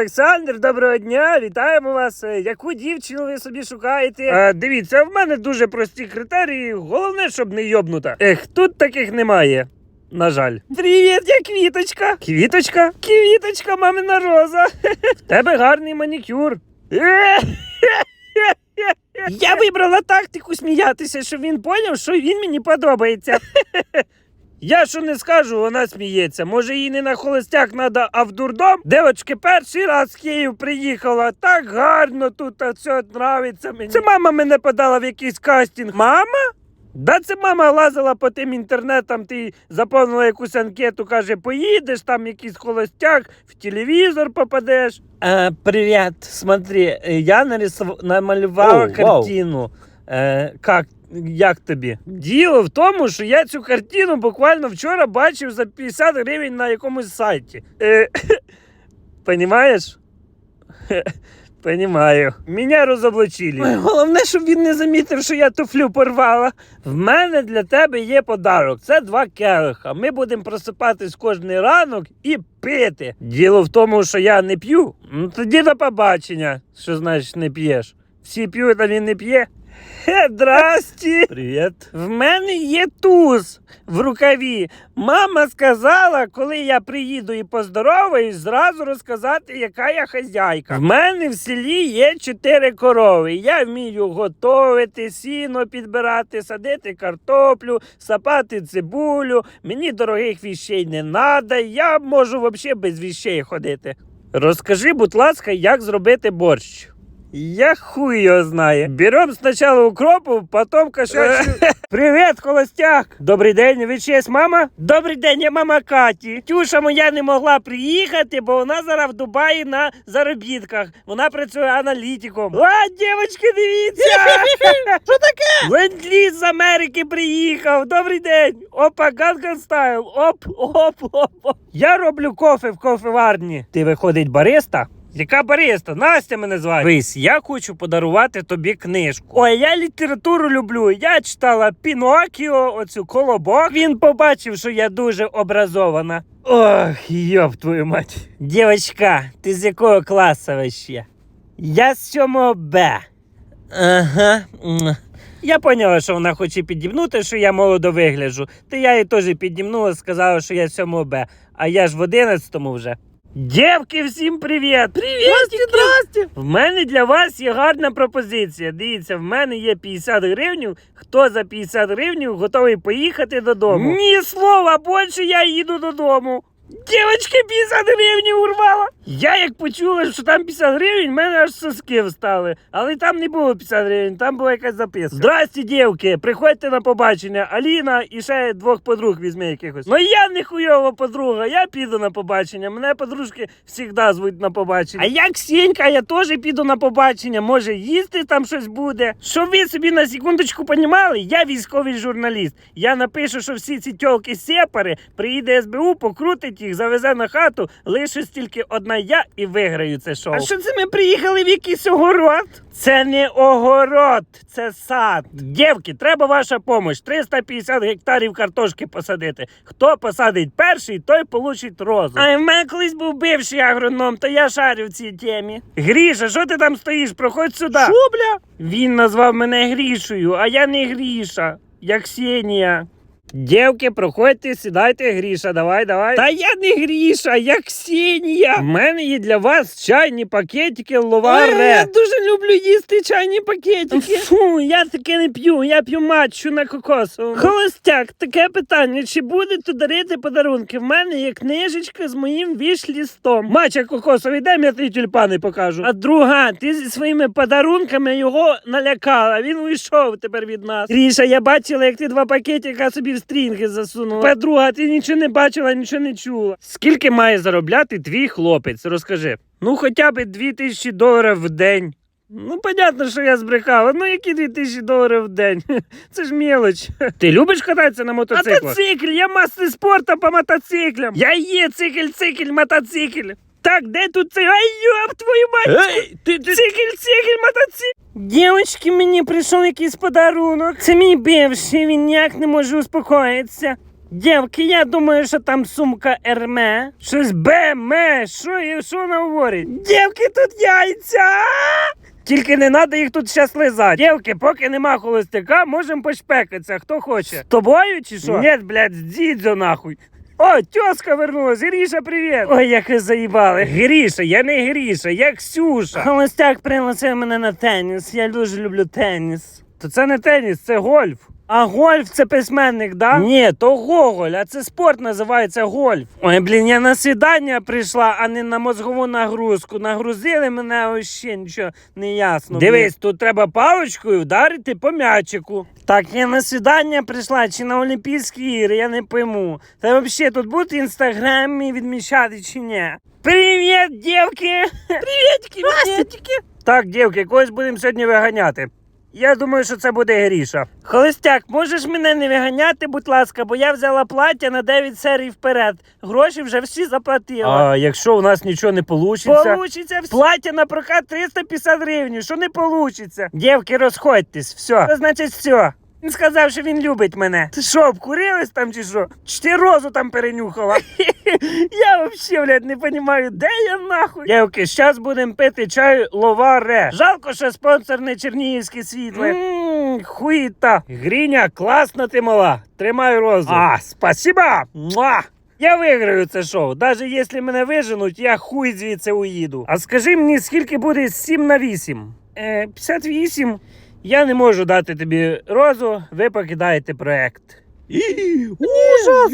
Олександр. Доброго дня, вітаємо вас. Е, Яку дівчину ви собі шукаєте? Е, дивіться, в мене дуже прості критерії. Головне, щоб не йобнута. Ех, тут таких немає. На жаль. Привіт, я квіточка. Квіточка? Квіточка, мамина роза. В тебе гарний манікюр. Я вибрала тактику сміятися, щоб він поняв, що він мені подобається. Я що не скажу, вона сміється. Може їй не на холостяк надо, а в дурдом? Девочки, перший раз в Київ приїхала. Так гарно тут, а все нравиться мені. Це мама мене подала в якийсь кастинг. Мама? Да це мама лазила по тим інтернетам, ти заповнила якусь анкету, каже, поїдеш, там якийсь холостяк, в телевізор попадеш. Е, привіт, смотри, я нарисував, намалювала картину. Е, как, як тобі? Діло в тому, що я цю картину буквально вчора бачив за 50 гривень на якомусь сайті. Е, Понімаєш? Понімаю. Мене розоблачили. Головне, щоб він не замітив, що я туфлю порвала. В мене для тебе є подарок. Це два келиха. Ми будемо просипатись кожний ранок і пити. Діло в тому, що я не п'ю. Ну тоді до побачення. Що значить не п'єш? Всі п'ють, а він не п'є. Хе, здрасті! Привіт. В мене є туз в рукаві. Мама сказала, коли я приїду і поздороваюсь, зразу розказати, яка я хазяйка. В мене в селі є чотири корови. Я вмію готувати, сіно підбирати, садити картоплю, сапати цибулю. Мені дорогих віщей не надо. Я можу взагалі без віщей ходити. Розкажи, будь ласка, як зробити борщ. Я хуй його знає. Берем спочатку укропу, потім кошачу. Привіт, холостяк! Добрий день, ви чиєсь мама? Добрий день, я мама Каті. Тюша моя не могла приїхати, бо вона зараз в Дубаї на заробітках. Вона працює аналітиком. А, дівчатки, дивіться! Що таке? Ленд-ліз з Америки приїхав. Добрий день. Опа, Ганген стайл. Оп, оп, оп, оп. Я роблю кофе в кофеварні. Ти виходить бариста? Яка бариста? Настя мене звати. Вись, я хочу подарувати тобі книжку. Ой, я літературу люблю. Я читала Пінокіо, оцю колобок. Він побачив, що я дуже образована. Ох, йоп твою мать. Дівчатка, ти з якого класу вообще? Я з 7 Б. Ага. Я поняла, що вона хоче підімнути, що я молодо вигляджу. Та я їй теж підімнула, сказала, що я 7 Б, а я ж в 11-му вже. Дівки, всім привіт! Привіт! Здрасте! В мене для вас є гарна пропозиція. Дивіться, в мене є 50 гривень. Хто за 50 гривень готовий поїхати додому? Ні слова, більше я їду додому. Дівочки, 50 гривень урвала. Я як почула, що там 50 гривень, в мене аж соски встали. Але там не було 50 гривень, там була якась записка. Здрасте, дівки, приходьте на побачення. Аліна і ще двох подруг візьми якихось. Ну я не хуйова подруга, я піду на побачення. Мене подружки завжди звуть на побачення. А як Сінька, я теж піду на побачення. Може, їсти там щось буде. Щоб ви собі на секундочку понімали, я військовий журналіст. Я напишу, що всі ці тьолки сепари, приїде СБУ, покрутить їх, завезе на хату, лише тільки одна я і виграю це шоу. А що це ми приїхали в якийсь огород? Це не огород, це сад. Дівки, треба ваша допомога. 350 гектарів картошки посадити. Хто посадить перший, той получить розу. А в мене колись був бивший агроном, то я шарю в цій темі. Гріша, що ти там стоїш? Проходь сюди. Що, бля? Він назвав мене Грішою, а я не Гріша, як Ксенія. Дівки, проходьте, сідайте, Гріша, давай, давай. Та я не Гріша, я Ксенія. В мене є для вас чайні пакетики Ловаре. Я дуже люблю їсти чайні пакетики. Фу, я таке не п'ю, я п'ю матчу на кокосовому. Холостяк, таке питання, чи будете дарити подарунки? В мене є книжечка з моїм віш-лістом. Матча кокосовий, дай мені ті тюльпани покажу. А друга, ти зі своїми подарунками його налякала. Він уйшов тепер від нас. Гріша, я бачила, як ти два пакетика собі стрінги засунула. Подруга, ти нічого не бачила, нічого не чула. Скільки має заробляти твій хлопець? Розкажи. Ну, хоча б 2000 доларів в день. Ну, понятно, що я збрехала. Ну, які 2000 доларів в день? Це ж мелоч. Ти любиш кататися на мотоциклах? Мотоцикль, я мастер спорту по мотоциклям. Я є цикль, цикль, мотоцикль. Так, де тут цей? Ай, ёб твою мать! Ей, ти, ти... Цикль, цикль, мотоцикл. Дівчатки, мені прийшов якийсь подарунок. Це мій бивший, він ніяк не може успокоїтися. Дівки, я думаю, що там сумка Ерме. Щось БМ, що, і- що вона говорить? Дівки, тут яйця! Тільки не треба їх тут щас лизати. Дівки, поки нема холостяка, можемо пошпекатися, хто хоче. З тобою чи що? Ні, блядь, з дідзо нахуй. О, тьоска вернулась. Гріша, привіт. Ой, як ви заїбали. Гріша, я не Гріша, я Ксюша. Холостяк пригласив мене на теніс. Я дуже люблю теніс. То це не теніс, це гольф. А гольф це письменник, да? Ні, то Гоголь, а це спорт називається гольф. Ой, блін, я на свідання прийшла, а не на мозгову нагрузку. Нагрузили мене вообще нічого не ясно. Дивись, тут треба паличкою вдарити по м'ячику. Так, я на свідання прийшла чи на Олімпійські ігри, я не пойму. Та взагалі тут будуть інстаграмі відмічати чи ні? Привіт, дівки! Привітки, привітки! Так, дівки, когось будемо сьогодні виганяти. Я думаю, що це буде Гріша. Холостяк, можеш мене не виганяти, будь ласка, бо я взяла плаття на 9 серій вперед. Гроші вже всі заплатила. А якщо у нас нічого не вийде? Получиться плаття на прокат 350 гривень. Що не вийде? Дівки, розходьтесь, все. Це значить все. Він сказав, що він любить мене. Ти що, обкурилась там чи що? Чи ти розу там перенюхала? я вообще, блядь, не розумію, де я нахуй? Дівки, зараз будемо пити чай ловаре. Жалко, що спонсор не чернігівське світле. Ммм, хуїта. Гріня, класно ти мала. Тримай розу. А, спасіба. Муа. Я виграю це шоу. Даже якщо мене виженуть, я хуй звідси уїду. А скажи мені, скільки буде 7 на 8? Е, 58. Я не можу дати тобі розу, ви покидаєте проект. Ужас!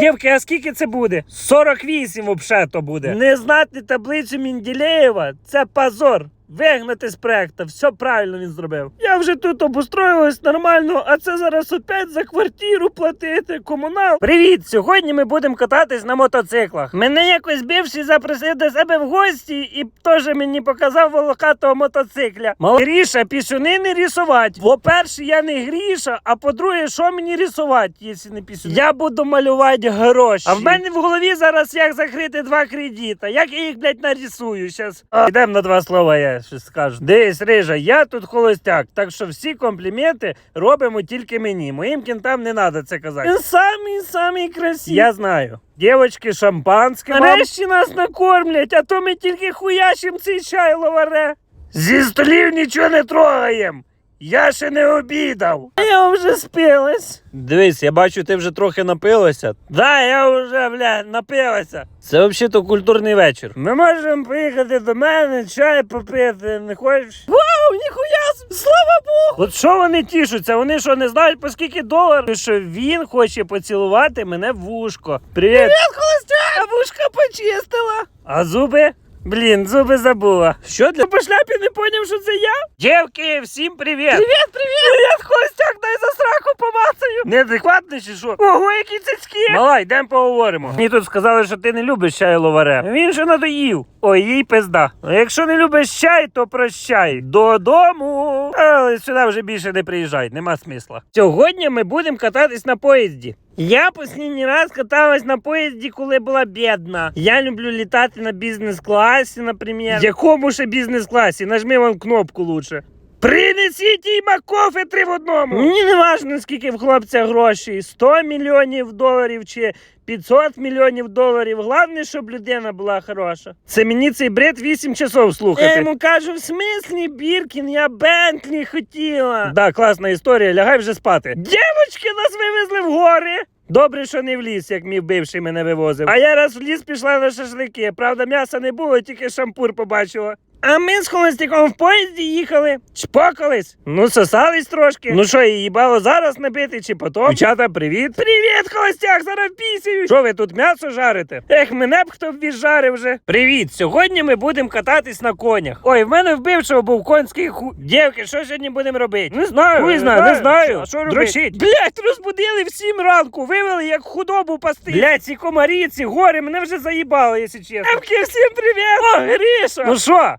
Дівки, а скільки це буде? 48 взагалі то буде. Не знати таблицю Менделєєва це позор. Вигнати з проекту, все правильно він зробив. Я вже тут обустроїлась нормально, а це зараз опять за квартиру платити, комунал. Привіт! Сьогодні ми будемо кататись на мотоциклах. Мене якось бивший запросив до себе в гості і теж мені показав волохатого мотоцикля. Мол, Гріша, пісюни не рисувати. По-перше, я не Гріша, а по-друге, що мені рисувати, якщо не пісюни? Я буду малювати гроші. А в мене в голові зараз як закрити два кредита. Як я їх, блядь, нарисую зараз. Йдемо на два слова, я щось скажу. Десь Рижа, я тут холостяк, так що всі компліменти робимо тільки мені. Моїм кінтам не треба це казати. Він самий самий красивий. Я знаю. Дівочки, шампанське. вам. Нарешті нас накормлять, а то ми тільки хуящим цей чай ловаре. Зі столів нічого не трогаєм. Я ще не обідав. Я вже спилась. Дивись, я бачу, ти вже трохи напилася. Да, я вже, бля, напилася. Це взагалі-то культурний вечір. Ми можемо поїхати до мене, чай попити. Не хочеш? Вау, ніхуя! Слава Богу! От що вони тішуться? Вони що не знають по скільки доларів? Що він хоче поцілувати мене в вушко. Привіт! Привіт, холостяк! А вушка почистила. А зуби? Блін, зуби забула. Що для по шляпі не поняв, що це я? Дівки, всім привіт! Привіт, привіт! Привіт, холостяк, дай за сраку помацаю! Неадекватний чи що? Ого, які цицьки! Мала, йдемо поговоримо. Мені тут сказали, що ти не любиш чай ловаре. Він же надоїв. Ой, їй пизда. А якщо не любиш чай, то прощай. Додому. Але сюди вже більше не приїжджай, нема смисла. Сьогодні ми будемо кататись на поїзді. Я останній раз каталась на поїзді, коли була бідна. Я люблю літати на бізнес-класі, наприклад. Якому ще бізнес-класі? Нажми вам кнопку лучше. Принесіть їй макофе три в одному. Мені не важливо, скільки в хлопця грошей: 100 мільйонів доларів чи 500 мільйонів доларів. Головне, щоб людина була хороша. Це мені цей бред 8 часов слухати. Я йому кажу, в смислі, Біркін, я Бентлі хотіла. Да, класна історія, лягай вже спати. Дівочки нас вивезли в гори. Добре, що не в ліс, як мій бивший мене вивозив. А я раз в ліс пішла на шашлики. Правда, м'яса не було, тільки шампур побачила. А ми з холостяком в поїзді їхали, чпокались, ну сосались трошки. Ну що, її їбало зараз набити чи потім? Дівчата, привіт. Привіт, холостяк, зараз пісію. Що ви тут м'ясо жарите? Ех, мене б хто б віджарив вже. Привіт, сьогодні ми будемо кататись на конях. Ой, в мене в бившого був конський ху. Дівки, що сьогодні будемо робити? Не знаю. Хуй знаю, не знаю. А що робити? Дрочить. Блять, розбудили в сім ранку, вивели як худобу пасти. Блять, ці комарі, ці гори, мене вже заїбали, якщо чесно. Девки, всім привіт! О, Гріша! Ну що?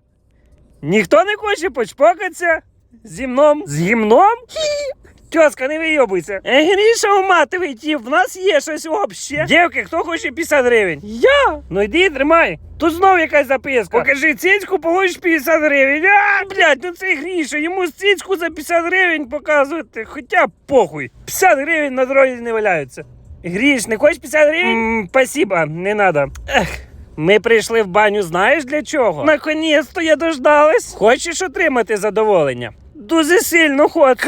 Ніхто не хоче почпокатися? З гімном? З гімном? Тьоска, не вийобуйся. Е, Гріша умативий тіп, в нас є щось обще. Дівки, хто хоче 50 гривень? Я. Ну йди, тримай. Тут знов якась записка. Покажи цицьку, получиш 50 гривень. А, блядь, ну це Гріша, йому цицьку за 50 гривень показувати. Хоча похуй. 50 гривень на дорозі не валяються. Гріш, не хочеш 50 гривень? М, спасибо, не надо. Ех. Ми прийшли в баню, знаєш для чого? Наконець-то я дождалась. Хочеш отримати задоволення? Дуже сильно хочу.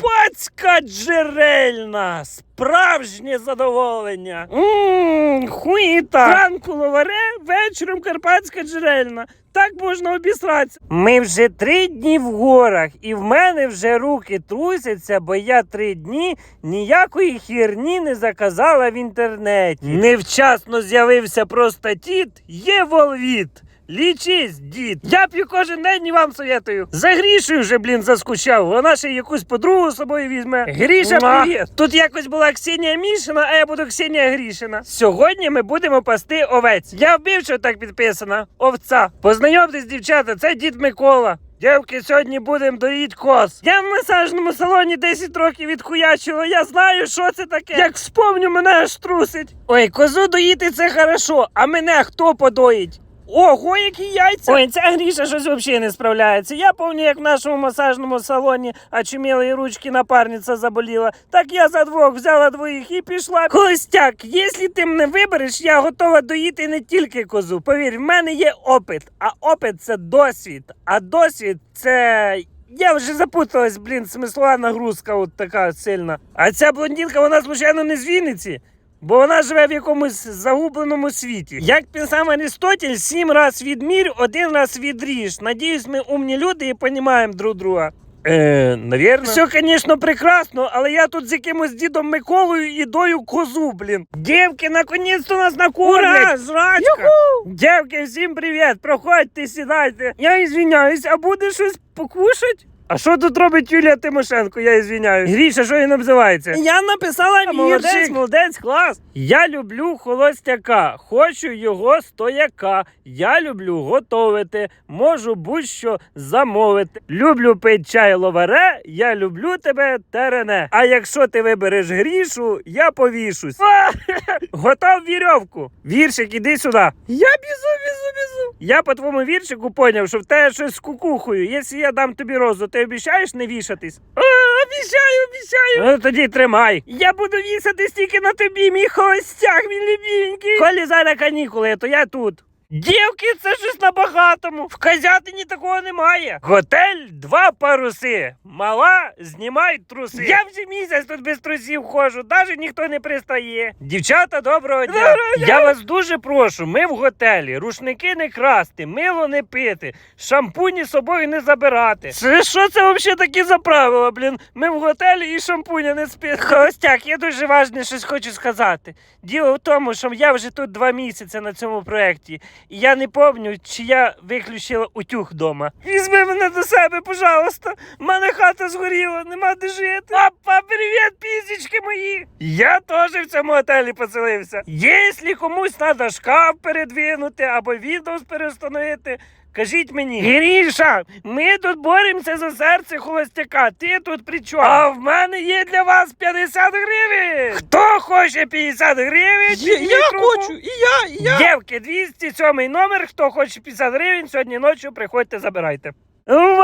Карпатська джерельна. Справжнє задоволення. Ммм, хуїта. Зранку ловаре, вечором карпатська джерельна. Так можна обісратися. Ми вже три дні в горах, і в мене вже руки трусяться, бо я три дні ніякої хірні не заказала в інтернеті. Невчасно з'явився просто тіт, є волвіт. Лічись, дід. Я п'ю кожен день і вам советую. За Грішею вже, блін, заскучав. Вона ще якусь подругу з собою візьме. Гріша, привіт. Тут якось була Ксенія Мішина, а я буду Ксенія Грішина. Сьогодні ми будемо пасти овець. Я вбив, що так підписано. Овця. Познайомтесь, дівчата, це дід Микола. Дівки, сьогодні будемо доїть коз. Я в масажному салоні 10 років відхуячила. Я знаю, що це таке. Як вспомню, мене аж трусить. Ой, козу доїти це хорошо, а мене хто подоїть? Ого, які яйця! Ой, ця гріша щось взагалі не справляється. Я пам'ятаю, як в нашому масажному салоні а очумілої ручки напарниця заболіла. Так я за двох взяла двоїх і пішла. Костяк, якщо ти мене вибереш, я готова доїти не тільки козу. Повір, в мене є опит. А опит це досвід. А досвід це. Я вже запуталась, блін, смислова нагрузка от така сильна. А ця блондинка, вона, звичайно, не з Вінниці. Бо вона живе в якомусь загубленому світі. Як сам Аристотель, сім раз відмір, один раз відріж. Надіюсь, ми умні люди і понімаємо друг друга. Е, навірно. Все, звісно, прекрасно, але я тут з якимось дідом Миколою і дою козу, блін. Дівки, наконець-то нас накормлять. Ура, жрачка. Дівки, всім привіт. Проходьте, сідайте. Я ізвиняюсь, а буде щось покушать? А що тут робить Юлія Тимошенко? Я ізвиняюсь. Гріша, що він обзивається? Я написала молодець, молодець, клас. Я люблю холостяка, хочу його стояка. Я люблю готовити, можу будь-що замовити. Люблю пить чай ловаре, я люблю тебе терене. А якщо ти вибереш грішу, я повішусь. Готов вірьовку. Віршик, іди сюди. Я бізу, бізу, бізу. Я по твоєму віршику поняв, що в тебе щось з кукухою. Якщо я дам тобі розу, ти обіцяєш не вішатись? О, обіцяю, обіцяю. Ну тоді тримай. Я буду вісатись тільки на тобі, мій холостяк, мій любінький. Колі зараз канікули, то я тут. Дівки, це щось на багатому. В Козятині такого немає. Готель два паруси. Мала, знімай труси. Я вже місяць тут без трусів ходжу, навіть ніхто не пристає. Дівчата, доброго дня. Доброго дня. Я вас дуже прошу. Ми в готелі. Рушники не красти, мило не пити, шампуні з собою не забирати. Це що це взагалі такі за правила, блін? Ми в готелі і шампуня не спити. Холостяк, я дуже важне щось хочу сказати. Діло в тому, що я вже тут два місяці на цьому проєкті. І я не пам'ятаю, чи я виключила утюг вдома. Візьми мене до себе, пожалуйста. В мене хата згоріла, нема де жити. Папа, привіт, пізічки мої. Я теж в цьому готелі поселився. Якщо комусь треба шкаф передвинути або відос перестановити. Кажіть мені, Гріша, ми тут боремося за серце холостяка. Ти тут при чому? А в мене є для вас 50 гривень. Хто хоче 50 гривень? Я, я хочу, і я, і я. Дівки, 207 номер. Хто хоче 50 гривень, сьогодні ночі приходьте, забирайте. Вау,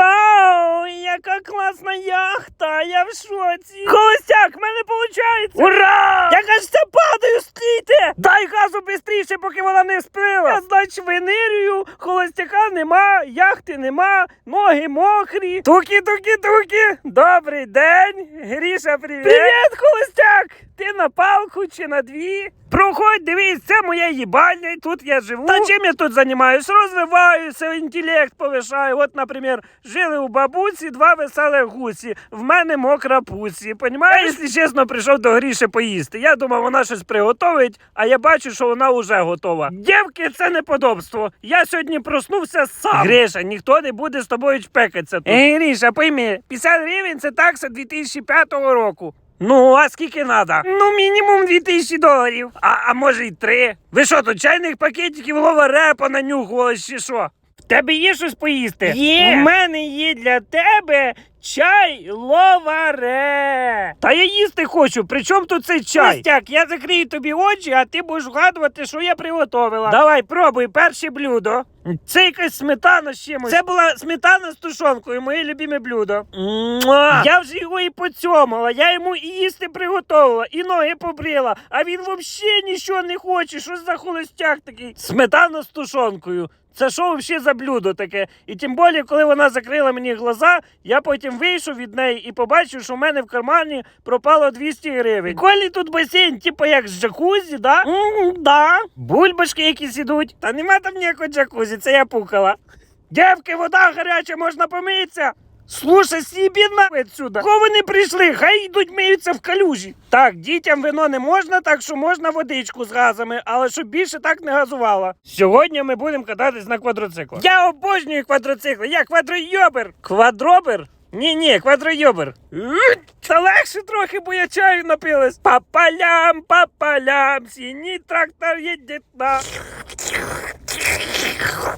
яка класна яхта! Я в шоці! Холостяк, в мене виходить! Ура! Я кажеться, падаю, стійте! Дай газу швидше, поки вона не сплила! Я, значить, винирюю, холостяка нема, яхти нема, ноги мокрі. Туки, туки, туки! Добрий день! Гріша, привіт! Привіт, холостяк! Ти на палку чи на дві? Проходь, дивись, це моя їбальня, і тут я живу. Та чим я тут займаюсь? Розвиваюся, інтелект повишаю. От, наприклад, жили у бабусі два веселих гусі. В мене мокра пусі. Понімаєш, якщо чесно, прийшов до Гріші поїсти. Я думав, вона щось приготовить, а я бачу, що вона вже готова. Дівки, це неподобство. Я сьогодні проснувся сам. Гриша, ніхто не буде з тобою чпекатися тут. Ей, Гріша, пойми, 50 гривень це такса 2005 року. Ну, а скільки треба? Ну, мінімум 2000 доларів. А, а може й три. Ви що, тут чайних пакетиків лова репа нанюхували чи що? В Тебе є щось поїсти? Є. У мене є для тебе чай ловаре. Та я їсти хочу. При чому тут цей чай? Костяк, я закрию тобі очі, а ти будеш вгадувати, що я приготовила. Давай, пробуй перше блюдо. Це якась сметана з чимось. Це була сметана з тушонкою, моє любиме блюдо. Муа! Я вже його і поцьомала, я йому і їсти приготувала, і ноги побрила, а він взагалі нічого не хоче. Що за холостяк такий? Сметана з тушонкою. Це що взагалі за блюдо таке? І тим більше, коли вона закрила мені глаза, я потім вийшов від неї і побачив, що в мене в кармані пропало 200 гривень. Колі тут басейн, типу як з джакузі, да? м да. Бульбашки якісь ідуть. Та нема там ніякого джакузі, це я пукала. Дівки, вода гаряча, можна помитися. Слушай, сібі на відсюда. Кого вони прийшли? Хай йдуть миються в калюжі. Так, дітям вино не можна, так що можна водичку з газами, але щоб більше так не газувала. Сьогодні ми будемо кататись на квадроциклах. Я обожнюю квадроцикли. Я квадройобер. Квадробер? Ні, ні, квадройобер. Та легше трохи, бо я чаю напилась. Папалям, папалям, синій трактор їде на.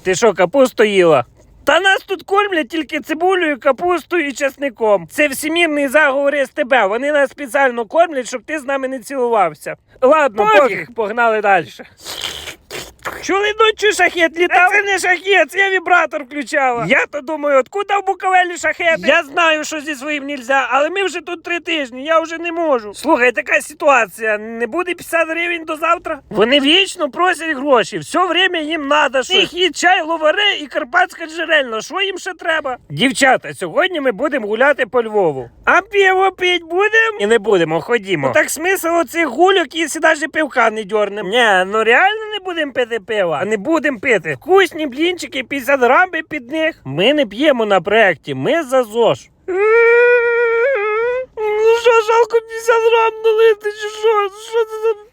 Ти що, капусту їла? Та нас тут кормлять тільки цибулею, капустою і чесником. Це всемірний заговор СТБ. Вони нас спеціально кормлять, щоб ти з нами не цілувався. Ладно, пофіг, погнали далі. Чули ночі шахет літав? Це не шахет, я вібратор включала. Я то думаю, откуда в Буковелі шахети? Я знаю, що зі своїм нельзя, але ми вже тут три тижні, я вже не можу. Слухай, така ситуація. Не буде 50 гривень до завтра? Вони вічно просять гроші. Все время їм надо щось. Їх є чай, ловаре і карпатська джерельна. Що їм ще треба? Дівчата, сьогодні ми будемо гуляти по Львову. А пиво пить будемо? І не будемо, ходімо. Ну, так смисл оцих гульок, якщо навіть пивка не дьорнем. Ні, ну реально не будемо пити пива. А не будемо пити. Вкусні блінчики, 50 грамів під них. Ми не п'ємо на проєкті, ми за ЗОЖ. Ну що, жалко 50 грам налити, чи що? Що це за...